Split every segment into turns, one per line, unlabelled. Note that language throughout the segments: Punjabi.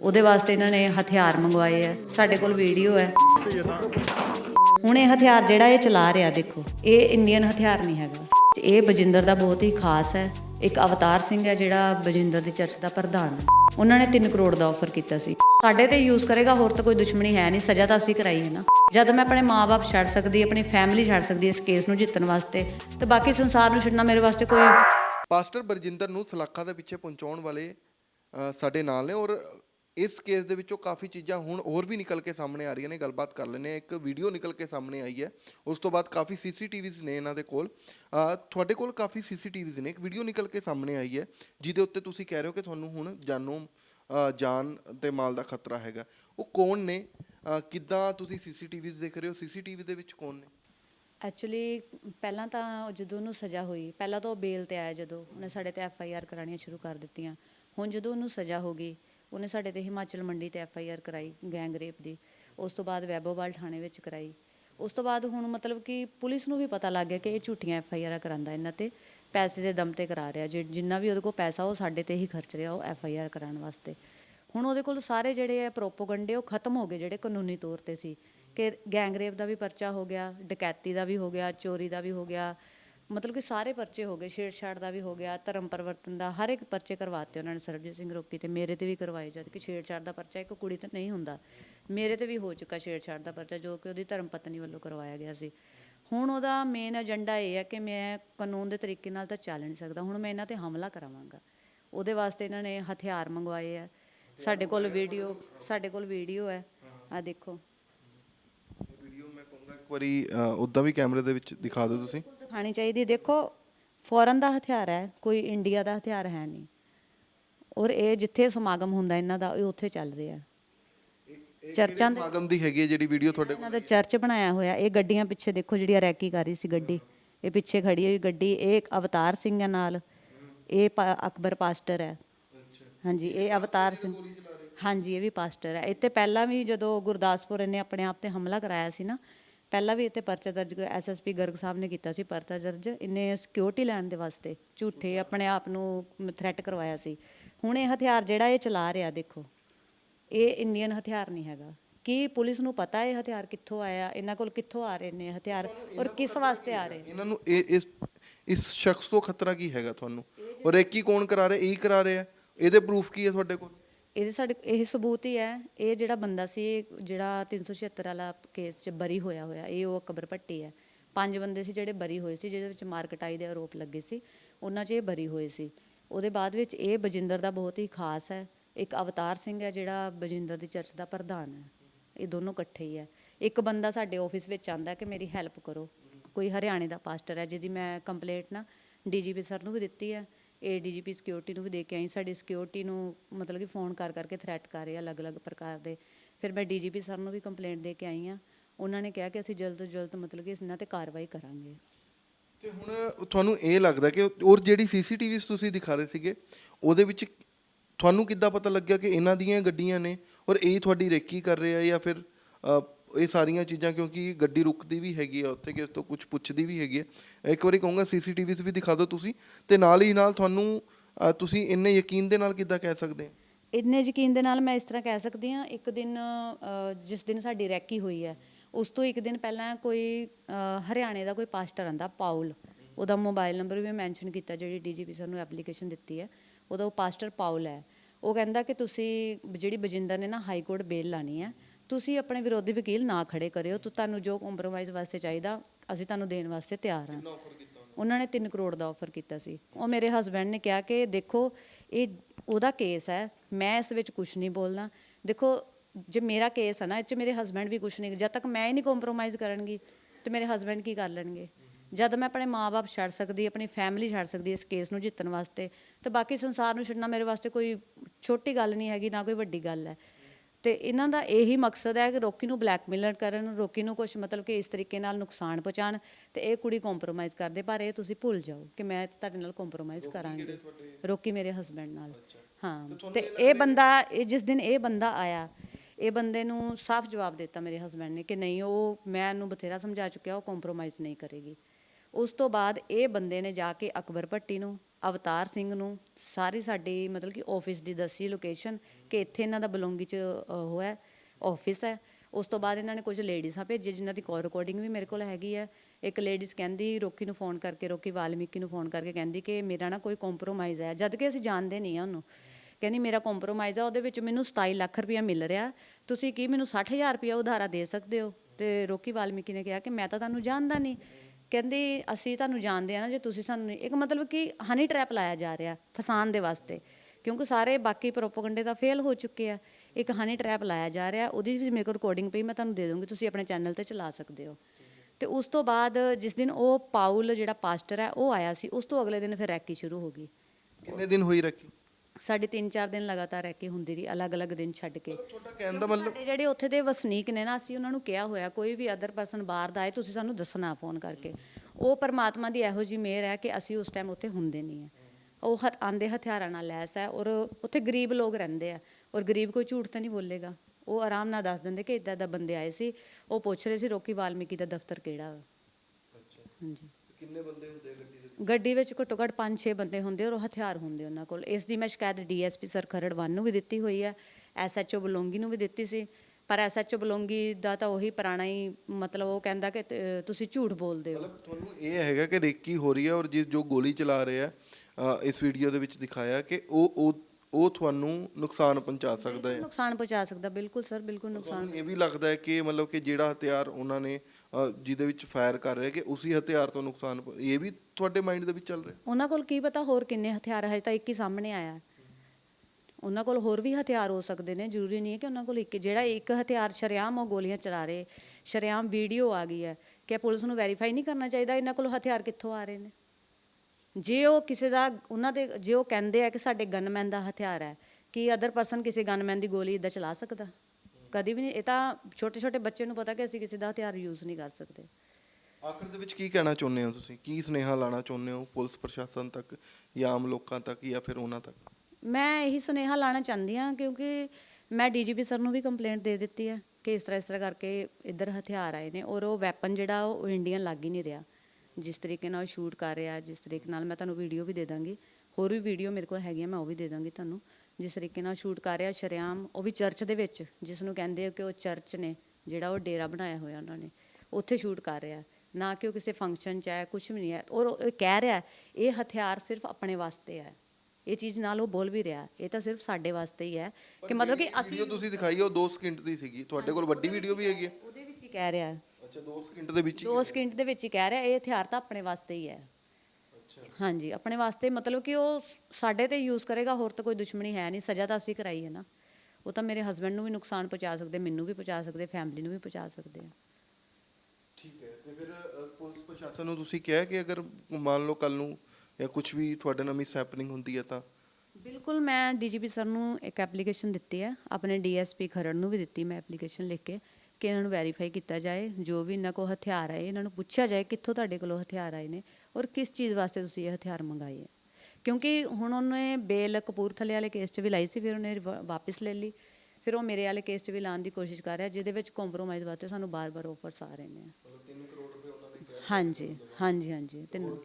ਉਹਦੇ ਵਾਸਤੇ ਇਹਨਾਂ ਨੇ ਹਥਿਆਰ ਮੰਗਵਾਏ ਆ। ਸਾਡੇ ਕੋਲ ਵੀਡੀਓ ਹੈ। ਹੁਣ ਇਹ ਹਥਿਆਰ ਜਿਹੜਾ ਇਹ ਚਲਾ ਰਿਹਾ, ਦੇਖੋ, ਇਹ ਇੰਡੀਅਨ ਹਥਿਆਰ ਨਹੀਂ ਹੈਗਾ। ਇਹ ਬਜਿੰਦਰ ਦਾ ਬਹੁਤ ਹੀ ਖਾਸ ਹੈ। ਇੱਕ ਅਵਤਾਰ ਸਿੰਘ ਹੈ ਜਿਹੜਾ ਬਜਿੰਦਰ ਦੀ ਚਰਚ ਦਾ ਪ੍ਰਧਾਨ ਹੈ। ਉਹਨਾਂ ਨੇ 3 ਕਰੋੜ ਦਾ ਆਫਰ ਕੀਤਾ ਸੀ। ਸਾਡੇ ਤੇ ਯੂਜ਼ ਕਰੇਗਾ, ਹੋਰ ਤਾਂ ਕੋਈ ਦੁਸ਼ਮਣੀ ਹੈ ਨਹੀਂ। ਸਜ਼ਾ ਤਾਂ ਅਸੀਂ ਕਰਾਈ ਹੈ ਨਾ। ਜਦ ਮੈਂ ਆਪਣੇ ਮਾਪੇ ਛੱਡ ਸਕਦੀ, ਆਪਣੀ ਫੈਮਿਲੀ ਛੱਡ ਸਕਦੀ, ਇਸ ਕੇਸ ਨੂੰ ਜਿੱਤਣ ਵਾਸਤੇ, ਤੇ ਬਾਕੀ ਸੰਸਾਰ ਨੂੰ ਛੱਡਣਾ ਮੇਰੇ ਵਾਸਤੇ ਕੋਈ
ਪਾਸਟਰ ਬਰਜਿੰਦਰ ਨੂੰ ਸਲਾਖਾ ਦੇ ਪਿੱਛੇ ਪਹੁੰਚਾਉਣ ਵਾਲੇ ਸਾਡੇ ਨਾਲ ਨੇ ਔਰ ਇਸ ਕੇਸ ਦੇ ਵਿੱਚੋਂ ਕਾਫੀ ਚੀਜ਼ਾਂ ਹੁਣ ਹੋਰ ਵੀ ਨਿਕਲ ਕੇ ਸਾਹਮਣੇ ਆ ਰਹੀਆਂ ਨੇ, ਗੱਲਬਾਤ ਕਰ ਲੈਂਦੇ ਇੱਕ ਵੀਡੀਓ ਨਿਕਲ ਕੇ ਸਾਹਮਣੇ ਆਈ ਹੈ। ਉਸ ਤੋਂ ਬਾਅਦ ਕਾਫੀ ਸੀਸੀਟੀਵੀਜ਼ ਨੇ ਇਹਨਾਂ ਦੇ ਕੋਲ। ਤੁਹਾਡੇ ਕੋਲ ਕਾਫੀ ਸੀਸੀਟੀਵੀਜ਼ ਨੇ। ਇੱਕ ਵੀਡੀਓ ਨਿਕਲ ਕੇ ਸਾਹਮਣੇ ਆਈ ਹੈ, ਜਿਹਦੇ ਉੱਤੇ ਤੁਸੀਂ ਕਹਿ ਰਹੇ ਹੋ ਕਿ ਤੁਹਾਨੂੰ ਹੁਣ ਜਾਨੋਂ ਜਾਨ ਤੇ ਮਾਲ ਦਾ ਖਤਰਾ ਹੈਗਾ। ਉਹ ਕੌਣ ਨੇ? ਕਿੱਦਾਂ ਤੁਸੀਂ ਸੀਸੀਟੀਵੀਜ਼ ਦੇਖ ਰਹੇ ਹੋ? ਸੀਸੀਟੀਵੀ ਦੇ ਵਿੱਚ ਕੌਣ ਨੇ?
ਐਕਚੁਅਲੀ ਪਹਿਲਾਂ ਤਾਂ ਜਦੋਂ ਉਹਨੂੰ ਸਜ਼ਾ ਹੋਈ, ਪਹਿਲਾਂ ਤਾਂ ਉਹ ਬੇਲ ਤੇ ਆਇਆ ਜਦੋਂ ਉਹਨੇ ਸਾਡੇ ਤੇ ਐਫ ਆਈ ਆਰ ਕਰਾਉਣੀਆਂ ਸ਼ੁਰੂ ਕਰ ਦਿੱਤੀਆਂ। ਹੁਣ ਜਦੋਂ ਉਹਨੂੰ ਸਜ਼ਾ ਹੋ ਗਈ ਉਹਨੇ ਸਾਡੇ ਤੇ ਹਿਮਾਚਲ ਮੰਡੀ ਤੇ ਐਫ ਆਈ ਆਰ ਕਰਾਈ, ਗੈਂਗ ਰੇਪ ਦੀ। ਉਸ ਤੋਂ ਬਾਅਦ ਵੈਬੋਵਾਲ ਥਾਣੇ ਵਿੱਚ ਕਰਾਈ। ਉਸ ਤੋਂ ਬਾਅਦ ਹੁਣ ਮਤਲਬ ਕਿ ਪੁਲਿਸ ਨੂੰ ਵੀ ਪਤਾ ਲੱਗ ਗਿਆ ਕਿ ਇਹ ਝੂਠੀਆਂ ਐਫ ਆਈ ਆਰਾਂ ਕਰਾਂਦਾ ਇਹਨਾਂ ਤੇ। ਪੈਸੇ ਦੇ ਦਮ ਤੇ ਕਰਾ ਰਿਹਾ। ਜਿ- ਜਿੰਨਾ ਵੀ ਉਹਦੇ ਕੋਲ ਪੈਸਾ, ਉਹ ਸਾਡੇ ਤੇ ਹੀ ਖਰਚ ਰਿਹਾ ਉਹ ਐਫ ਆਈ ਆਰ ਕਰਾਉਣ ਵਾਸਤੇ। ਹੁਣ ਉਹਦੇ ਕੋਲ ਸਾਰੇ ਜਿਹੜੇ ਆ ਪ੍ਰੋਪੋਗੰਡੇ, ਉਹ ਖਤਮ ਹੋ ਗਏ ਜਿਹੜੇ ਕਾਨੂੰਨੀ ਤੌਰ ਤੇ ਸੀ। ਕਿ ਗੈਂਗ ਰੇਪ ਦਾ ਵੀ ਪਰਚਾ ਹੋ ਗਿਆ, ਡਕੈਤੀ ਦਾ ਵੀ ਹੋ ਗਿਆ, ਚੋਰੀ ਦਾ ਵੀ ਹੋ ਗਿਆ ਮਤਲਬ ਕਿ ਸਾਰੇ ਪਰਚੇ ਹੋ ਗਏ, ਛੇੜਛਾੜ ਦਾ ਵੀ ਹੋ ਗਿਆ, ਧਰਮ ਪਰਿਵਰਤਨ ਦਾ, ਹਰ ਇੱਕ ਪਰਚੇ ਕਰਵਾਤੇ ਉਹਨਾਂ ਨੇ ਸਰਬਜੀਤ ਸਿੰਘ ਰੋਕੀ ਤੇ ਮੇਰੇ ਤੇ ਵੀ ਕਰਵਾਏ ਜਦ ਕਿ ਛੇੜਛਾੜ ਦਾ ਪਰਚਾ ਇੱਕ ਕੁੜੀ ਤੇ ਨਹੀਂ ਹੁੰਦਾ। ਮੇਰੇ ਤੇ ਵੀ ਹੋ ਚੁੱਕਾ ਛੇੜਛਾੜ ਦਾ ਪਰਚਾ ਜੋ ਕਿ ਉਹਦੀ ਧਰਮ ਪਤਨੀ ਵੱਲੋਂ ਕਰਵਾਇਆ ਗਿਆ ਸੀ। ਹੁਣ ਉਹਦਾ ਮੇਨ ਏਜੰਡਾ ਇਹ ਹੈ ਕਿ ਮੈਂ ਕਾਨੂੰਨ ਦੇ ਤਰੀਕੇ ਨਾਲ ਤਾਂ ਚੱਲ ਨਹੀਂ ਸਕਦਾ, ਹੁਣ ਮੈਂ ਇਹਨਾਂ ਤੇ ਹਮਲਾ ਕਰਾਵਾਂਗਾ। ਉਹਦੇ ਵਾਸਤੇ ਇਹਨਾਂ ਨੇ ਹਥਿਆਰ ਮੰਗਵਾਏ ਆ। ਸਾਡੇ ਕੋਲ ਵੀਡੀਓ ਸਾਡੇ ਕੋਲ ਵੀਡੀਓ ਹੈ। ਆ ਦੇਖੋ।
ਵੀਡੀਓ ਮੈਂ ਕਹੂੰਗਾ ਇੱਕ ਵਾਰੀ ਉਦਾਂ ਵੀ ਕੈਮਰੇ ਦੇ ਵਿੱਚ ਦਿਖਾ ਦਿਓ ਤੁਸੀਂ।
ਦਿਖਾਣੀ ਚਾਹੀਦੀ। ਦੇਖੋ ਫੋਰਨ ਦਾ ਹਥਿਆਰ ਹੈ ਕੋਈ ਇੰਡੀਆ ਦਾ ਹਥਿਆਰ ਹੈ ਨਹੀਂ। ਔਰ ਇਹ ਜਿੱਥੇ ਸਮਾਗਮ ਹੁੰਦਾ ਇਹਨਾਂ ਦਾ ਇਹ ਉੱਥੇ ਚੱਲ ਰਿਹਾ। ਚਰਚਾਂ ਦੇ
ਸਮਾਗਮ ਦੀ ਹੈਗੀ ਹੈ ਜਿਹੜੀ ਵੀਡੀਓ ਤੁਹਾਡੇ
ਇਹਨਾਂ ਦਾ ਚਰਚ ਬਣਾਇਆ ਹੋਇਆ। ਇਹ ਗੱਡੀਆਂ ਪਿੱਛੇ ਦੇਖੋ ਜਿਹੜੀ ਰੈਕੀ ਕਰ ਰਹੀ ਸੀ ਗੱਡੀ। ਇਹ ਪਿੱਛੇ ਖੜੀ ਹੋਈ ਗੱਡੀ। ਇਹ ਇੱਕ ਅਵਤਾਰ ਸਿੰਘ ਹੈ ਨਾਲ। ਇਹ ਅਕਬਰ ਪਾਸਟਰ ਹੈ। ਹਾਂਜੀ ਇਹ ਅਵਤਾਰ ਸਿੰਘ ਹਾਂਜੀ ਇਹ ਵੀ ਪਾਸਟਰ ਹੈ। ਇੱਥੇ ਪਹਿਲਾਂ ਵੀ ਜਦੋਂ ਗੁਰਦਾਸਪੁਰ ਇਹਨੇ ਆਪਣੇ ਆਪ ਤੇ ਹਮਲਾ ਕਰਾਇਆ ਸੀ ਨਾ ਪਹਿਲਾਂ ਵੀ ਇੱਥੇ ਪਰਚਾ ਦਰਜ ਐਸਐਸਪੀ ਗਰਗ ਸਾਹਿਬ ਨੇ ਕੀਤਾ ਸੀ ਪਰਚਾ ਦਰਜ ਇਹਨੇ ਸਿਕਿਉਰਿਟੀ ਲੈਣ ਦੇ ਵਾਸਤੇ ਝੂਠੇ ਆਪਣੇ ਆਪ ਨੂੰ ਥ੍ਰੈਟ ਕਰਵਾਇਆ ਸੀ। ਹੁਣ ਇਹ ਹਥਿਆਰ ਜਿਹੜਾ ਇਹ ਚਲਾ ਰਿਹਾ ਦੇਖੋ ਇਹ ਇੰਡੀਅਨ ਹਥਿਆਰ ਨਹੀਂ ਹੈਗਾ। ਕੀ ਪੁਲਿਸ ਨੂੰ ਪਤਾ ਇਹ ਹਥਿਆਰ ਕਿੱਥੋਂ ਆਇਆ ਇਹਨਾਂ ਕੋਲ ਕਿੱਥੋਂ ਆ ਰਹੇ ਨੇ ਹਥਿਆਰ ਔਰ ਕਿਸ ਵਾਸਤੇ ਆ ਰਹੇ
ਇਹਨਾਂ ਨੂੰ ਇਹ ਇਸ ਇਸ ਸ਼ਖਸ ਤੋਂ ਖਤਰਾ ਕੀ ਹੈਗਾ ਤੁਹਾਨੂੰ? ਔਰ ਇਹ ਕੀ ਕੌਣ ਕਰਾ ਰਿਹਾ ਇਹ ਕਰਾ ਰਿਹਾ? ਇਹਦੇ ਪ੍ਰੂਫ ਕੀ ਹੈ ਤੁਹਾਡੇ ਕੋਲ?
ਇਹਦੇ ਸਾਡੇ, ਇਹ ਸਬੂਤ ਹੀ ਹੈ, ਇਹ ਜਿਹੜਾ ਬੰਦਾ ਸੀ ਇਹ ਜਿਹੜਾ 376 ਵਾਲਾ ਕੇਸ 'ਚ ਬਰੀ ਹੋਇਆ ਹੋਇਆ, ਇਹ ਉਹ ਅਕਬਰ ਭੱਟੀ ਹੈ। ਪੰਜ ਬੰਦੇ ਸੀ ਜਿਹੜੇ ਬਰੀ ਹੋਏ ਸੀ, ਜਿਹਦੇ ਵਿੱਚ ਮਾਰਕਟਾਈ ਦੇ ਆਰੋਪ ਲੱਗੇ ਸੀ, ਉਹਨਾਂ 'ਚ ਇਹ ਬਰੀ ਹੋਏ ਸੀ। ਉਹਦੇ ਬਾਅਦ ਵਿੱਚ ਇਹ ਬਜਿੰਦਰ ਦਾ ਬਹੁਤ ਹੀ ਖਾਸ ਹੈ, ਇੱਕ ਅਵਤਾਰ ਸਿੰਘ ਹੈ ਜਿਹੜਾ ਬਜਿੰਦਰ ਦੀ ਚਰਚ ਦਾ ਪ੍ਰਧਾਨ ਹੈ। ਇਹ ਦੋਨੋਂ ਇਕੱਠੇ ਹੀ ਹੈ। ਇੱਕ ਬੰਦਾ ਸਾਡੇ ਆਫਿਸ ਵਿੱਚ ਆਂਦਾ ਕਿ ਮੇਰੀ ਹੈਲਪ ਕਰੋ। ਕੋਈ ਹਰਿਆਣੇ ਦਾ ਪਾਸਟਰ ਹੈ, ਜਿਹਦੀ ਮੈਂ ਕੰਪਲੇਂਟ ਨਾ ਡੀਜੀਪੀ ਸਰ ਨੂੰ ਵੀ ਦਿੱਤੀ ਹੈ। ਇਹ ਏਡੀਜੀਪੀ ਸਿਕਿਉਰਿਟੀ ਨੂੰ ਵੀ ਦੇ ਕੇ ਆਈ। ਸਾਡੀ ਸਿਕਿਉਰਿਟੀ ਨੂੰ ਮਤਲਬ ਕਿ ਫੋਨ ਕਰ ਕਰਕੇ ਥ੍ਰੈਟ ਕਰ ਰਹੇ ਆ ਅਲੱਗ-ਅਲੱਗ ਪ੍ਰਕਾਰ ਦੇ। ਫਿਰ ਮੈਂ ਡੀਜੀਪੀ ਸਰ ਨੂੰ ਵੀ ਕੰਪਲੇਂਟ ਦੇ ਕੇ ਆਈ ਆ। ਉਹਨਾਂ ਨੇ ਕਿਹਾ ਕਿ ਅਸੀਂ ਜਲਦ ਤੋਂ ਜਲਦ ਮਤਲਬ ਕਿ ਇਹਨਾਂ ਤੇ ਕਾਰਵਾਈ ਕਰਾਂਗੇ।
ਤੇ ਹੁਣ ਤੁਹਾਨੂੰ ਇਹ ਲੱਗਦਾ ਕਿ ਔਰ ਜਿਹੜੀ ਸੀਸੀਟੀਵੀਜ਼ ਤੁਸੀਂ ਦਿਖਾ ਰਹੇ ਸੀਗੇ, ਉਹਦੇ ਵਿੱਚ ਤੁਹਾਨੂੰ ਕਿੱਦਾਂ ਪਤਾ ਲੱਗਿਆ ਕਿ ਇਹਨਾਂ ਦੀਆਂ ਗੱਡੀਆਂ ਨੇ ਔਰ ਇਹ ਤੁਹਾਡੀ ਰੇਕੀ ਕਰ ਰਹੇ ਆ ਜਾਂ ਫਿਰ ਇਹ ਸਾਰੀਆਂ ਚੀਜ਼ਾਂ ਕਿਉਂਕਿ ਗੱਡੀ ਰੁਕਦੀ ਵੀ ਹੈਗੀ ਆ ਉੱਥੇ ਕਿਸ ਤੋਂ ਕੁਝ ਪੁੱਛਦੀ ਵੀ ਹੈਗੀ ਹੈ ਇੱਕ ਵਾਰੀ ਕਹੂੰਗਾ ਸੀਸੀਟੀਵੀਜ਼ ਵੀ ਦਿਖਾ ਦਿਓ ਤੁਸੀਂ ਤੇ ਨਾਲ ਹੀ ਨਾਲ ਤੁਹਾਨੂੰ ਅ, ਤੁਸੀਂ ਇੰਨੇ ਯਕੀਨ ਦੇ ਨਾਲ ਕਿੱਦਾਂ ਕਹਿ ਸਕਦੇ ਹੋ
ਇੰਨੇ ਯਕੀਨ ਦੇ ਨਾਲ ਮੈਂ ਇਸ ਤਰ੍ਹਾਂ ਕਹਿ ਸਕਦੀ ਹਾਂ ਇੱਕ ਦਿਨ ਅ, ਜਿਸ ਦਿਨ ਸਾਡੀ ਰੈਕੀ ਹੋਈ ਹੈ ਉਸ ਤੋਂ ਇੱਕ ਦਿਨ ਪਹਿਲਾਂ ਕੋਈ ਅ, ਹਰਿਆਣੇ ਦਾ ਕੋਈ ਪਾਸਟਰ ਆਂਦਾ ਪਾਉਲ। ਉਹਦਾ ਮੋਬਾਈਲ ਨੰਬਰ ਵੀ ਮੈਂਸ਼ਨ ਕੀਤਾ ਜਿਹੜੀ ਡੀਜੀਪੀ ਸਰ ਨੂੰ ਐਪਲੀਕੇਸ਼ਨ ਦਿੱਤੀ ਹੈ ਉਹਦਾ ਉਹ ਪਾਸਟਰ ਪਾਉਲ ਹੈ। ਉਹ ਕਹਿੰਦਾ ਕਿ ਤੁਸੀਂ ਜਿਹੜੀ ਬਜਿੰਦਰ ਨੇ ਨਾ ਹਾਈ ਕੋਰਟ ਬੇਲ ਲਾਣੀ ਹੈ ਤੁਸੀਂ ਆਪਣੇ ਵਿਰੋਧੀ ਵਕੀਲ ਨਾ ਖੜੇ ਕਰਿਓ ਤੋ ਤੁਹਾਨੂੰ ਜੋ ਕੰਪਰੋਮਾਈਜ਼ ਵਾਸਤੇ ਚਾਹੀਦਾ ਅਸੀਂ ਤੁਹਾਨੂੰ ਦੇਣ ਵਾਸਤੇ ਤਿਆਰ ਹਾਂ। ਉਹਨਾਂ? ਨੇ 3 ਕਰੋੜ ਦਾ ਆਫਰ ਕੀਤਾ ਸੀ। ਉਹ ਮੇਰੇ ਹਸਬੰਡ ਨੇ ਕਿਹਾ ਕਿ ਦੇਖੋ ਇਹ ਉਹਦਾ ਕੇਸ ਹੈ ਮੈਂ ਇਸ ਵਿੱਚ ਕੁਝ ਨਹੀਂ ਬੋਲਣਾ। ਦੇਖੋ ਜੇ ਮੇਰਾ ਕੇਸ ਹੈ ਨਾ ਇਹ 'ਚ ਮੇਰੇ ਹਸਬੰਡ ਵੀ ਕੁਝ ਨਹੀਂ ਜਦ ਤੱਕ ਮੈਂ ਹੀ ਨਹੀਂ ਕੰਪਰੋਮਾਈਜ਼ ਕਰਨਗੀ ਤੇ ਮੇਰੇ ਹਸਬੰਡ ਕੀ ਕਰ ਲੈਣਗੇ? ਜਦ ਮੈਂ ਆਪਣੇ ਮਾਪੇ ਛੱਡ ਸਕਦੀ ਆਪਣੀ ਫੈਮਿਲੀ ਛੱਡ ਸਕਦੀ ਇਸ ਕੇਸ ਨੂੰ ਜਿੱਤਣ ਵਾਸਤੇ ਤੇ ਬਾਕੀ ਸੰਸਾਰ ਨੂੰ ਛੱਡਣਾ ਮੇਰੇ ਵਾਸਤੇ ਕੋਈ ਛੋਟੀ ਗੱਲ ਨਹੀਂ ਹੈਗੀ ਨਾ ਕੋਈ ਵੱਡੀ ਗੱਲ ਹੈ। ਤੇ ਇਹਨਾਂ ਦਾ ਇਹੀ ਮਕਸਦ ਹੈ ਕਿ ਰੋਕੀ ਨੂੰ ਬਲੈਕਮੇਲਰ ਕਰਨ ਰੋਕੀ ਨੂੰ ਕੁਝ ਮਤਲਬ ਕਿ ਇਸ ਤਰੀਕੇ ਨਾਲ ਨੁਕਸਾਨ ਪਹੁੰਚਾਉਣ ਤੇ ਇਹ ਕੁੜੀ ਕੰਪਰੋਮਾਈਜ਼ ਕਰਦੇ ਪਰ ਇਹ ਤੁਸੀਂ ਭੁੱਲ ਜਾਓ ਕਿ ਮੈਂ ਤੁਹਾਡੇ ਨਾਲ ਕੰਪਰੋਮਾਈਜ਼ ਕਰਾਂਗੀ। ਰੋਕੀ ਮੇਰੇ ਹਸਬੰਡ ਨਾਲ। ਹਾਂ ਤੇ ਇਹ ਬੰਦਾ ਇਹ ਜਿਸ ਦਿਨ ਇਹ ਬੰਦਾ ਆਇਆ ਇਹ ਬੰਦੇ ਨੂੰ ਸਾਫ਼ ਜਵਾਬ ਦਿੱਤਾ ਮੇਰੇ ਹਸਬੰਡ ਨੇ ਕਿ ਨਹੀਂ ਉਹ ਮੈਂ ਇਹਨੂੰ ਬਥੇਰਾ ਸਮਝਾ ਚੁੱਕਿਆ ਉਹ ਕੰਪਰੋਮਾਈਜ਼ ਨਹੀਂ ਕਰੇਗੀ। ਉਸ ਤੋਂ ਬਾਅਦ ਇਹ ਬੰਦੇ ਨੇ ਜਾ ਕੇ ਅਕਬਰ ਭੱਟੀ ਨੂੰ ਅਵਤਾਰ ਸਿੰਘ ਨੂੰ ਸਾਰੀ ਸਾਡੀ ਮਤਲਬ ਕਿ ਆਫਿਸ ਦੀ ਦੱਸੀ ਲੋਕੇਸ਼ਨ ਕਿ ਇੱਥੇ ਇਹਨਾਂ ਦਾ ਬਲੌਂਗੀ ਚ ਉਹ ਹੈ ਆਫਿਸ ਹੈ। ਉਸ ਤੋਂ ਬਾਅਦ ਇਹਨਾਂ ਨੇ ਕੁਝ ਲੇਡੀਜ਼ਾਂ ਭੇਜੇ ਜਿਨ੍ਹਾਂ ਦੀ ਕਾਲ ਰਿਕਾਰਡਿੰਗ ਵੀ ਮੇਰੇ ਕੋਲ ਹੈਗੀ ਹੈ। ਇੱਕ ਲੇਡੀਜ਼ ਕਹਿੰਦੀ, ਰੋਕੀ ਨੂੰ ਫੋਨ ਕਰਕੇ, ਰੋਕੀ ਵਾਲਮੀਕੀ ਨੂੰ ਫੋਨ ਕਰਕੇ ਕਹਿੰਦੀ ਕਿ ਮੇਰਾ ਨਾ ਕੋਈ ਕੰਪਰੋਮਾਈਜ਼ ਹੈ। ਜਦ ਕਿ ਅਸੀਂ ਜਾਣਦੇ ਨਹੀਂ ਆ ਉਹਨੂੰ। ਕਹਿੰਦੀ, ਮੇਰਾ ਕੰਪਰੋਮਾਈਜ਼ ਆ, ਉਹਦੇ ਵਿੱਚ ਮੈਨੂੰ 27 ਲੱਖ ਰੁਪਇਆ ਮਿਲ ਰਿਹਾ। ਤੁਸੀਂ ਕੀ ਮੈਨੂੰ 60000 ਰੁਪਇਆ ਉਧਾਰਾ ਦੇ ਸਕਦੇ ਹੋ? ਤੇ ਰੋਕੀ ਵਾਲਮੀਕੀ ਨੇ ਕਿਹਾ ਕਿ, ਮੈਂ ਤਾਂ ਤੁਹਾਨੂੰ ਜਾਣਦਾ ਨਹੀਂ। ਕਹਿੰਦੀ ਅਸੀਂ ਤੁਹਾਨੂੰ ਜਾਣਦੇ ਆ ਨਾ ਜੇ ਤੁਸੀਂ ਸਾਨੂੰ ਨਹੀਂ, ਇੱਕ ਮਤਲਬ ਕਿ ਹਨੀ ਟ੍ਰੈਪ ਲਾਇਆ ਜਾ ਰਿਹਾ ਫਸਾਣ ਦੇ ਵਾਸਤੇ, ਕਿਉਂਕਿ ਸਾਰੇ ਬਾਕੀ ਪ੍ਰੋਪਗੈਂਡੇ ਤਾਂ ਫੇਲ ਹੋ ਚੁੱਕੇ ਆ। ਇੱਕ ਹਨੀ ਟ੍ਰੈਪ ਲਾਇਆ ਜਾ ਰਿਹਾ, ਉਹਦੀ ਵੀ ਮੇਰੇ ਕੋਲ ਰਿਕਾਰਡਿੰਗ ਪਈ, ਮੈਂ ਤੁਹਾਨੂੰ ਦੇ ਦੂੰਗੀ ਤੁਸੀਂ ਆਪਣੇ ਚੈਨਲ ਤੇ ਚਲਾ ਸਕਦੇ ਹੋ। ਤੇ ਉਸ ਤੋਂ ਬਾਅਦ ਜਿਸ ਦਿਨ ਉਹ ਪਾਉਲ ਜਿਹੜਾ ਪਾਸਟਰ ਹੈ, ਉਹ ਆਇਆ ਸੀ, ਉਸ ਤੋਂ ਅਗਲੇ ਦਿਨ ਫਿਰ ਰੈਕੀ ਸ਼ੁਰੂ ਹੋ ਗਈ।
ਕਿੰਨੇ ਦਿਨ ਹੋਈ ਰੱਖੀ
ਸਾਡੀ 3-4 ਦਿਨ ਲਗਾਤਾਰ ਰੈਕੀ ਹੁੰਦੀ ਰਹੀ ਅਲੱਗ-ਅਲੱਗ ਦਿਨ ਛੱਡ ਕੇ।
ਤੁਹਾਡਾ ਕਹਿਣ ਦਾ ਮਤਲਬ
ਸਾਡੇ ਜਿਹੜੇ ਉੱਥੇ ਦੇ ਵਸਨੀਕ ਨੇ ਨਾ ਅਸੀਂ ਉਹਨਾਂ ਨੂੰ ਕਿਹਾ ਹੋਇਆ ਕੋਈ ਵੀ ਅਦਰ ਪਰਸਨ ਬਾਹਰ ਦਾ ਆਏ ਤੁਸੀਂ ਸਾਨੂੰ ਦੱਸਣਾ ਫੋਨ ਕਰਕੇ। ਉਹ ਪਰਮਾਤਮਾ ਦੀ ਇਹੋ ਜੀ ਮਿਹਰ ਹੈ ਕਿ ਅਸੀਂ ਉਸ ਟਾਈਮ ਉੱਥੇ ਹੁੰਦੇ ਨਹੀਂ ਹੈ ਉਹ ਹਥ ਆਂਦੇ ਹਥਿਆਰਾਂ ਨਾਲ ਲੈਸ ਹੈ ਔਰ ਉੱਥੇ ਗਰੀਬ ਲੋਕ ਰਹਿੰਦੇ ਆ ਔਰ ਗਰੀਬ ਕੋਈ ਝੂਠ ਤਾਂ ਨਹੀਂ ਬੋਲੇਗਾ। ਉਹ ਆਰਾਮ ਨਾਲ ਦੱਸ ਦਿੰਦੇ ਕਿ ਇਦਾਂ ਦਾ ਬੰਦੇ ਆਏ ਸੀ ਉਹ ਪੁੱਛ ਰਹੇ ਸੀ ਰੋਕੀ ਵਾਲਮੀਕੀ ਦਾ ਦਫ਼ਤਰ ਕਿਹੜਾ ਵਾ। ਹਾਂਜੀ।
ਕਿੰਨੇ ਬੰਦੇ ਹੁੰਦੇ ਆ ਗੱਡੀ
ਵਿੱਚ ਘੱਟੋ ਘੱਟ 5-6 ਬੰਦੇ ਹੁੰਦੇ ਔਰ ਹਥਿਆਰ ਹੁੰਦੇ ਉਹਨਾਂ ਕੋਲ। ਇਸ ਦੀ ਮੈਂ ਸ਼ਿਕਾਇਤ ਡੀਐਸਪੀ ਸਰ ਖਰੜ 1 ਨੂੰ ਵੀ ਦਿੱਤੀ ਹੋਈ ਹੈ ਐਸਐਚਓ ਬਲੋਂਗੀ ਨੂੰ ਵੀ ਦਿੱਤੀ ਸੀ। ਪਰ ਐਸਐਚਓ ਬਲੋਂਗੀ ਦਾ ਤਾਂ ਉਹੀ ਪੁਰਾਣਾ ਹੀ ਮਤਲਬ ਉਹ ਕਹਿੰਦਾ ਕਿ ਤੁਸੀਂ ਝੂਠ ਬੋਲਦੇ ਹੋ।
ਮਤਲਬ ਤੁਹਾਨੂੰ ਇਹ ਹੈਗਾ ਕਿ ਰੇਕੀ ਹੋ ਰਹੀ ਹੈ ਔਰ ਜੋ ਗੋਲੀ ਚਲਾ ਰਹੇ ਇਸ ਵੀਡੀਓ ਦੇ ਵਿੱਚ ਦਿਖਾਇਆ ਕਿ ਉਹ ਉਹ ਉਹ ਤੁਹਾਨੂੰ ਨੁਕਸਾਨ ਪਹੁੰਚਾ ਸਕਦਾ ਹੈ।
ਨੁਕਸਾਨ ਪਹੁੰਚਾ ਸਕਦਾ ਬਿਲਕੁਲ ਸਰ ਬਿਲਕੁਲ ਨੁਕਸਾਨ।
ਇਹ ਵੀ ਲੱਗਦਾ ਹੈ ਕਿ ਮਤਲਬ ਕਿ ਜਿਹੜਾ ਹਥਿਆਰ ਉਹਨਾਂ ਨੇ ਜਿਹਦੇ ਵਿੱਚ ਫਾਇਰ ਕਰ ਰਹੇ ਕਿ ਉਸੇ ਹਥਿਆਰ ਤੋਂ ਨੁਕਸਾਨ ਪ- ਇਹ ਵੀ ਤੁਹਾਡੇ ਮਾਈਂਡ ਦੇ ਵਿੱਚ ਚੱਲ ਰਿਹਾ?
ਉਹਨਾਂ ਕੋਲ ਕੀ ਪਤਾ ਹੋਰ ਕਿੰਨੇ ਹਥਿਆਰ ਹੈ ਹਜੇ ਤਾਂ ਇੱਕ ਹੀ ਸਾਹਮਣੇ ਆਇਆ। ਉਹਨਾਂ ਕੋਲ ਹੋਰ ਵੀ ਹਥਿਆਰ ਹੋ ਸਕਦੇ ਨੇ, ਜ਼ਰੂਰੀ ਨਹੀਂ ਹੈ ਕਿ ਉਹਨਾਂ ਕੋਲ ਇੱਕ, ਜਿਹੜਾ ਇੱਕ ਹਥਿਆਰ ਸ਼ਰੇਆਮ ਉਹ ਗੋਲੀਆਂ ਚਲਾ ਰਹੇ, ਸ਼ਰੇਆਮ ਵੀਡੀਓ ਆ ਗਈ ਹੈ, ਕਿ ਪੁਲਿਸ ਨੂੰ ਵੈਰੀਫਾਈ ਨਹੀਂ ਕਰਨਾ ਚਾਹੀਦਾ ਇਹਨਾਂ ਕੋਲ ਹਥਿਆਰ ਕਿੱਥੋਂ ਆ ਰਹੇ ਨੇ। ਜੇ ਉਹ ਕਿਸੇ ਦਾ, ਉਹਨਾਂ ਦੇ, ਜੇ ਉਹ ਕਹਿੰਦੇ ਆ ਕਿ ਸਾਡੇ ਗਨਮੈਨ ਦਾ ਹਥਿਆਰ ਹੈ, ਕਿ ਅਦਰ ਪਰਸਨ ਕਿਸੇ ਗਨਮੈਨ ਦੀ ਗੋਲੀ ਇਦਾਂ ਚਲਾ ਸਕਦਾ? ਕਦੀ ਵੀ ਨਹੀਂ ਇਹ ਤਾਂ ਛੋਟੇ ਛੋਟੇ ਬੱਚੇ ਨੂੰ ਪਤਾ ਕਿ ਅਸੀਂ ਕਿਸੇ ਦਾ ਹਥਿਆਰ ਯੂਜ਼ ਨਹੀਂ ਕਰ ਸਕਦੇ।
ਆਖਰ ਦੇ ਵਿੱਚ ਕੀ ਕਹਿਣਾ ਚਾਹੁੰਦੇ ਹੋ ਤੁਸੀਂ? ਕੀ ਸੁਨੇਹਾ ਲਾਣਾ ਚਾਹੁੰਦੇ ਹੋ ਪੁਲਿਸ ਪ੍ਰਸ਼ਾਸਨ ਤੱਕ ਜਾਂ ਆਮ ਲੋਕਾਂ ਤੱਕ ਜਾਂ ਫਿਰ ਉਹਨਾਂ ਤੱਕ?
ਮੈਂ ਇਹੀ ਸੁਨੇਹਾ ਲਾਣਾ ਚਾਹੁੰਦੀ ਹਾਂ ਕਿਉਂਕਿ ਮੈਂ ਡੀਜੀਪੀ ਸਰ ਨੂੰ ਵੀ ਕੰਪਲੇਂਟ ਦੇ ਦਿੱਤੀ ਹੈ ਕਿ ਇਸ ਤਰ੍ਹਾਂ ਇਸ ਤਰ੍ਹਾਂ ਕਰਕੇ ਇੱਧਰ ਹਥਿਆਰ ਆਏ ਨੇ ਔਰ ਉਹ ਵੈਪਨ ਜਿਹੜਾ ਉਹ ਇੰਡੀਅਨ ਲੱਗ ਹੀ ਨਹੀਂ ਰਿਹਾ। ਜਿਸ ਤਰੀਕੇ ਨਾਲ ਸ਼ੂਟ ਕਰ ਰਿਹਾ ਜਿਸ ਤਰੀਕੇ ਨਾਲ ਮੈਂ ਤੁਹਾਨੂੰ ਵੀਡੀਓ ਵੀ ਦੇ ਦਾਂਗੀ। ਹੋਰ ਵੀ ਵੀਡੀਓ ਮੇਰੇ ਕੋਲ ਹੈਗੀਆਂ ਮੈਂ ਉਹ ਵੀ ਦੇ ਦਾਂਗੀ ਤੁਹਾਨੂੰ। ਜਿਸ ਤਰੀਕੇ ਨਾਲ ਸ਼ੂਟ ਕਰ ਰਿਹਾ ਸ਼ਰੇਆਮ ਉਹ ਵੀ ਚਰਚ ਦੇ ਵਿੱਚ ਜਿਸ ਨੂੰ ਕਹਿੰਦੇ ਆ ਕਿ ਉਹ ਚਰਚ ਨੇ ਜਿਹੜਾ ਉਹ ਡੇਰਾ ਬਣਾਇਆ ਹੋਇਆ ਉਹਨਾਂ ਨੇ ਉੱਥੇ ਸ਼ੂਟ ਕਰ ਰਿਹਾ। ਨਾ ਕਿ ਉਹ ਕਿਸੇ ਫੰਕਸ਼ਨ 'ਚ ਹੈ ਕੁਝ ਵੀ ਨਹੀਂ ਹੈ। ਔਰ ਉਹ ਕਹਿ ਰਿਹਾ ਇਹ ਹਥਿਆਰ ਸਿਰਫ ਆਪਣੇ ਵਾਸਤੇ ਹੈ। ਇਹ ਚੀਜ਼ ਨਾਲ ਉਹ ਬੋਲ ਵੀ ਰਿਹਾ। ਇਹ ਤਾਂ ਸਿਰਫ ਸਾਡੇ ਵਾਸਤੇ ਹੀ ਹੈ। ਕਿ ਮਤਲਬ ਕਿ ਅਸੀਂ
ਵੀਡੀਓ ਤੁਸੀਂ ਦਿਖਾਈ ਉਹ 2 ਸਕਿੰਟ ਦੀ ਸੀਗੀ। ਤੁਹਾਡੇ ਕੋਲ ਵੱਡੀ ਵੀਡੀਓ ਵੀ ਹੈਗੀ ਹੈ
ਉਹਦੇ ਵਿੱਚ ਹੀ ਕਹਿ ਰਿਹਾ।
ਅੱਛਾ 2 ਸਕਿੰਟ ਦੇ ਵਿੱਚ ਹੀ
2 ਸਕਿੰਟ ਦੇ ਵਿੱਚ ਹੀ ਕਹਿ ਰਿਹਾ ਇਹ ਹਥਿਆਰ ਤਾਂ ਆਪਣੇ ਵਾਸਤੇ ਹੀ ਹੈ। ਹਾਂਜੀ ਆਪਣੇ ਵਾਸਤੇ ਮਤਲਬ ਕਿ ਉਹ ਸਾਡੇ ਤੇ ਯੂਜ਼ ਕਰੇਗਾ ਹੋਰ ਤਾਂ ਕੋਈ ਦੁਸ਼ਮਣੀ ਹੈ ਨਹੀਂ ਸਜ਼ਾ ਤਾਂ ਅਸੀਂ ਕਰਾਈ ਹੈ ਨਾ। ਉਹ ਤਾਂ ਮੇਰੇ ਹਸਬੰਡ ਨੂੰ ਵੀ ਨੁਕਸਾਨ ਪਹੁੰਚਾ ਸਕਦੇ ਮੈਨੂੰ ਵੀ ਪਹੁੰਚਾ ਸਕਦੇ ਫੈਮਿਲੀ ਨੂੰ ਵੀ ਪਹੁੰਚਾ ਸਕਦੇ ਆ।
ਠੀਕ ਹੈ ਤੇ ਫਿਰ ਪੁਲਿਸ ਪ੍ਰਸ਼ਾਸਨ ਨੂੰ ਤੁਸੀਂ ਕਿਹਾ ਕਿ ਅਗਰ ਮੰਨ ਲਓ ਕੱਲ ਨੂੰ ਜਾਂ ਕੁਝ ਵੀ ਤੁਹਾਡੇ ਨਾਲ ਮਿਸ ਹੈਪਨਿੰਗ ਹੁੰਦੀ ਹੈ ਤਾਂ?
ਬਿਲਕੁਲ ਮੈਂ ਡੀਜੀਪੀ ਸਰ ਨੂੰ ਇੱਕ ਐਪਲੀਕੇਸ਼ਨ ਦਿੱਤੀ ਹੈ ਆਪਣੇ ਡੀਐਸਪੀ ਖਰੜ ਨੂੰ ਵੀ ਦਿੱਤੀ ਮੈਂ ਐਪਲੀਕੇਸ਼ਨ ਲਿਖ ਕੇ। ਕਿ ਇਹਨਾਂ ਨੂੰ ਵੈਰੀਫਾਈ ਕੀਤਾ ਜਾਏ ਜੋ ਵੀ ਇਹਨਾਂ ਕੋਲ ਹਥਿਆਰ ਆਏ ਇਹਨਾਂ ਨੂੰ ਪੁੱਛਿਆ ਜਾਏ ਕਿੱਥੋਂ ਤੁਹਾਡੇ ਕੋਲੋਂ ਹਥਿਆਰ ਆਏ ਨੇ ਔਰ ਕਿਸ ਚੀਜ਼ ਵਾਸਤੇ ਤੁਸੀਂ ਇਹ ਹਥਿਆਰ ਮੰਗਾਏ ਹੈ ਕਿਉਂਕਿ ਹੁਣ ਉਹਨੇ ਬੇਲ ਕਪੂਰਥਲੇ ਵਾਲੇ ਕੇਸ 'ਚ ਵੀ ਲਾਈ ਸੀ ਫਿਰ ਉਹਨੇ ਵਾਪਸ ਲੈ ਲਈ। ਫਿਰ ਉਹ ਮੇਰੇ ਵਾਲੇ ਕੇਸ 'ਚ ਵੀ ਲਾਉਣ ਦੀ ਕੋਸ਼ਿਸ਼ ਕਰ ਰਿਹਾ ਜਿਹਦੇ ਵਿੱਚ ਕੰਪਰੋਮਾਈਜ਼ ਵਾਸਤੇ ਸਾਨੂੰ ਬਾਰ-ਬਾਰ ਆਫਰਸ ਆ ਰਹੇ ਨੇ।
ਮਤਲਬ 3 ਕਰੋੜ ਰੁਪਏ ਉਹਨਾਂ ਨੇ ਕਿਹਾ
ਹਾਂਜੀ ਹਾਂਜੀ ਹਾਂਜੀ ਤਿੰਨ
ਉਸ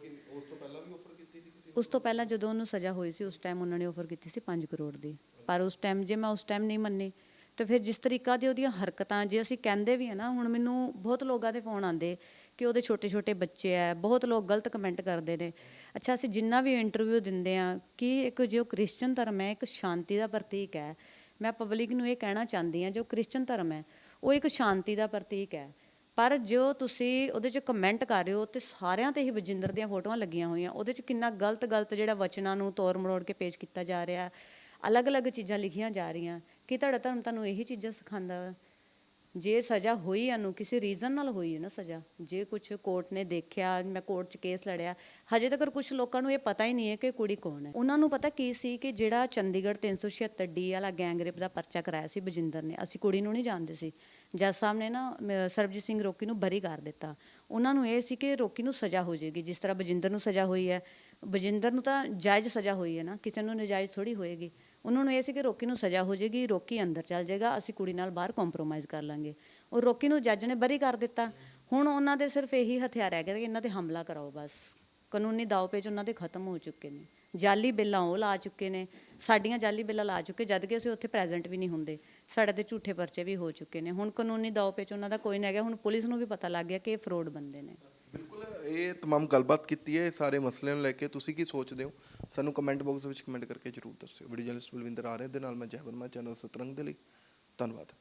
ਤੋਂ ਪਹਿਲਾਂ ਵੀ ਆਫਰ ਕੀਤੀ ਸੀ
ਉਸ ਤੋਂ ਪਹਿਲਾਂ ਜਦੋਂ ਉਹਨੂੰ ਸਜ਼ਾ ਹੋਈ ਸੀ ਉਸ ਟਾਈਮ ਉਹਨਾਂ ਨੇ ਆਫਰ ਕੀਤੀ ਸੀ 5 ਕਰੋੜ ਦੀ। ਪਰ ਉਸ ਟਾਈਮ ਜੇ ਮੈਂ ਉਸ ਟਾਈਮ ਨਹੀਂ ਮੰਨੀ ਤੇ ਫਿਰ ਜਿਸ ਤਰੀਕਾ ਦੀ ਉਹਦੀਆਂ ਹਰਕਤਾਂ, ਜੇ ਅਸੀਂ ਕਹਿੰਦੇ ਵੀ ਆ ਨਾ, ਹੁਣ ਮੈਨੂੰ ਬਹੁਤ ਲੋਕਾਂ ਦੇ ਫੋਨ ਆਉਂਦੇ ਕਿ ਉਹਦੇ ਛੋਟੇ ਛੋਟੇ ਬੱਚੇ ਆ, ਬਹੁਤ ਲੋਕ ਗਲਤ ਕਮੈਂਟ ਕਰਦੇ ਨੇ। ਅੱਛਾ, ਅਸੀਂ ਜਿੰਨਾ ਵੀ ਇੰਟਰਵਿਊ ਦਿੰਦੇ ਆ, ਕਿ ਇੱਕ ਜੋ ਕ੍ਰਿਸਚੀਅਨ ਧਰਮ ਹੈ, ਇੱਕ ਸ਼ਾਂਤੀ ਦਾ ਪ੍ਰਤੀਕ ਹੈ, ਮੈਂ ਪਬਲਿਕ ਨੂੰ ਇਹ ਕਹਿਣਾ ਚਾਹੁੰਦੀ ਆ, ਜੋ ਕ੍ਰਿਸਚੀਅਨ ਧਰਮ ਹੈ, ਉਹ ਇੱਕ ਸ਼ਾਂਤੀ ਦਾ ਪ੍ਰਤੀਕ ਹੈ। ਪਰ ਜੋ ਤੁਸੀਂ ਉਹਦੇ 'ਚ ਕਮੈਂਟ ਕਰ ਰਹੇ ਹੋ ਤੇ ਸਾਰਿਆਂ ਤੇ ਹੀ ਬਜਿੰਦਰ ਦੀਆਂ ਫੋਟੋਆਂ ਲੱਗੀਆਂ ਹੋਈਆਂ, ਉਹਦੇ 'ਚ ਕਿੰਨਾ ਗਲਤ ਗਲਤ ਜਿਹੜਾ ਵਚਨਾਂ ਨੂੰ ਤੋੜ ਮਰੋੜ ਕੇ ਪੇਸ਼ ਕੀਤਾ ਜਾ ਰਿਹਾ, ਅਲੱਗ-ਅਲੱਗ ਚੀਜ਼ਾਂ ਲਿਖੀਆਂ ਜਾ ਰਹੀਆਂ ਕਿ ਤੁਹਾਡਾ ਧਰਮ ਤੁਹਾਨੂੰ ਇਹੀ ਚੀਜ਼ਾਂ ਸਿਖਾਉਂਦਾ ਵਾ। ਜੇ ਸਜ਼ਾ ਹੋਈ ਇਹਨੂੰ ਕਿਸੇ ਰੀਜ਼ਨ ਨਾਲ ਹੋਈ ਹੈ ਨਾ ਸਜ਼ਾ, ਜੇ ਕੁਝ ਕੋਰਟ ਨੇ ਦੇਖਿਆ, ਮੈਂ ਕੋਰਟ 'ਚ ਕੇਸ ਲੜਿਆ, ਹਜੇ ਤੱਕ ਕੁਝ ਲੋਕਾਂ ਨੂੰ ਇਹ ਪਤਾ ਹੀ ਨਹੀਂ ਹੈ ਕਿ ਕੁੜੀ ਕੌਣ ਹੈ। ਉਹਨਾਂ ਨੂੰ ਪਤਾ ਕੀ ਸੀ ਕਿ ਜਿਹੜਾ ਚੰਡੀਗੜ੍ਹ 376 ਡੀ ਵਾਲਾ ਗੈਂਗ ਰੇਪ ਦਾ ਪਰਚਾ ਕਰਾਇਆ ਸੀ ਬਜਿੰਦਰ ਨੇ, ਅਸੀਂ ਕੁੜੀ ਨੂੰ ਨਹੀਂ ਜਾਣਦੇ ਸੀ। ਜੱਜ ਸਾਹਿਬ ਨੇ ਨਾ ਸਰਬਜੀਤ ਸਿੰਘ ਰੋਕੀ ਨੂੰ ਬਰੀ ਕਰ ਦਿੱਤਾ। ਉਹਨਾਂ ਨੂੰ ਇਹ ਸੀ ਕਿ ਰੋਕੀ ਨੂੰ ਸਜ਼ਾ ਹੋ ਜਾਏਗੀ, ਜਿਸ ਤਰ੍ਹਾਂ ਬਜਿੰਦਰ ਨੂੰ ਸਜ਼ਾ ਹੋਈ ਹੈ ਬਜਿੰਦਰ ਨੂੰ ਤਾਂ ਜਾਇਜ਼ ਸਜ਼ਾ ਹੋਈ ਹੈ ਨਾ, ਕਿਸੇ ਨੂੰ ਨਜਾਇਜ਼ ਥੋੜੀ ਹੋਏਗੀ। ਉਹਨਾਂ ਨੂੰ ਇਹ ਸੀ ਕਿ ਰੋਕੀ ਨੂੰ ਸਜ਼ਾ ਹੋ ਜਾਏਗੀ, ਰੋਕੀ ਅੰਦਰ ਚੱਲ ਜਾਏਗਾ, ਅਸੀਂ ਕੁੜੀ ਨਾਲ ਬਾਹਰ ਕੰਪਰੋਮਾਈਜ਼ ਕਰ ਲਾਂਗੇ। ਉਹ ਰੋਕੀ ਨੂੰ ਜੱਜ ਨੇ ਬਰੀ ਕਰ ਦਿੱਤਾ। ਹੁਣ ਉਹਨਾਂ ਦੇ ਸਿਰਫ ਇਹੀ ਹਥਿਆਰ ਹੈਗੇ ਕਿ ਇਹਨਾਂ ਤੇ ਹਮਲਾ ਕਰਾਓ ਬਸ। ਕਾਨੂੰਨੀ ਦਾਅ ਪੇਚ ਉਹਨਾਂ ਦੇ ਖਤਮ ਹੋ ਚੁੱਕੇ ਨੇ। ਜਾਲੀ ਬਿੱਲਾਂ ਉਹ ਲਾ ਚੁੱਕੇ ਨੇ। ਸਾਡੀਆਂ ਜਾਲੀ ਬਿੱਲਾਂ ਲਾ ਚੁੱਕੇ, ਜਦ ਕਿ ਅਸੀਂ ਉੱਥੇ ਪ੍ਰੈਜ਼ੈਂਟ ਵੀ ਨਹੀਂ ਹੁੰਦੇ। ਸਾਡੇ ਤੇ ਝੂਠੇ ਪਰਚੇ ਵੀ ਹੋ ਚੁੱਕੇ ਨੇ। ਹੁਣ ਕਾਨੂੰਨੀ ਦਾਅ ਪੇਚ ਉਹਨਾਂ ਦਾ ਕੋਈ ਨਹੀਂ ਹੈਗਾ। ਹੁਣ ਪੁਲਿਸ ਨੂੰ ਵੀ ਪਤਾ ਲੱਗ ਗਿਆ ਕਿ ਇਹ ਫਰੋਡ ਬੰਦੇ ਨੇ।
ਬਿਲਕੁਲ ਇਹ तमाम ਗੱਲਬਾਤ ਕੀਤੀ ਹੈ ਇਹ ਸਾਰੇ ਮਸਲਿਆਂ ਨੂੰ ਲੈ ਕੇ ਤੁਸੀਂ ਕੀ ਸੋਚਦੇ ਹੋ ਸਾਨੂੰ ਕਮੈਂਟ ਬਾਕਸ ਵਿੱਚ ਕਮੈਂਟ ਕਰਕੇ ਜਰੂਰ ਦੱਸਿਓ ਵੀਡੀਓ ਜਰਨਲਿਸਟ ਬਲਵਿੰਦਰ ਆ ਰਹੇ ਦੇ ਨਾਲ ਮੈਂ ਜੈ ਵਰਮਾ ਚੈਨਲ ਸਤਰੰਗ ਦੇ ਲਈ ਧੰਨਵਾਦ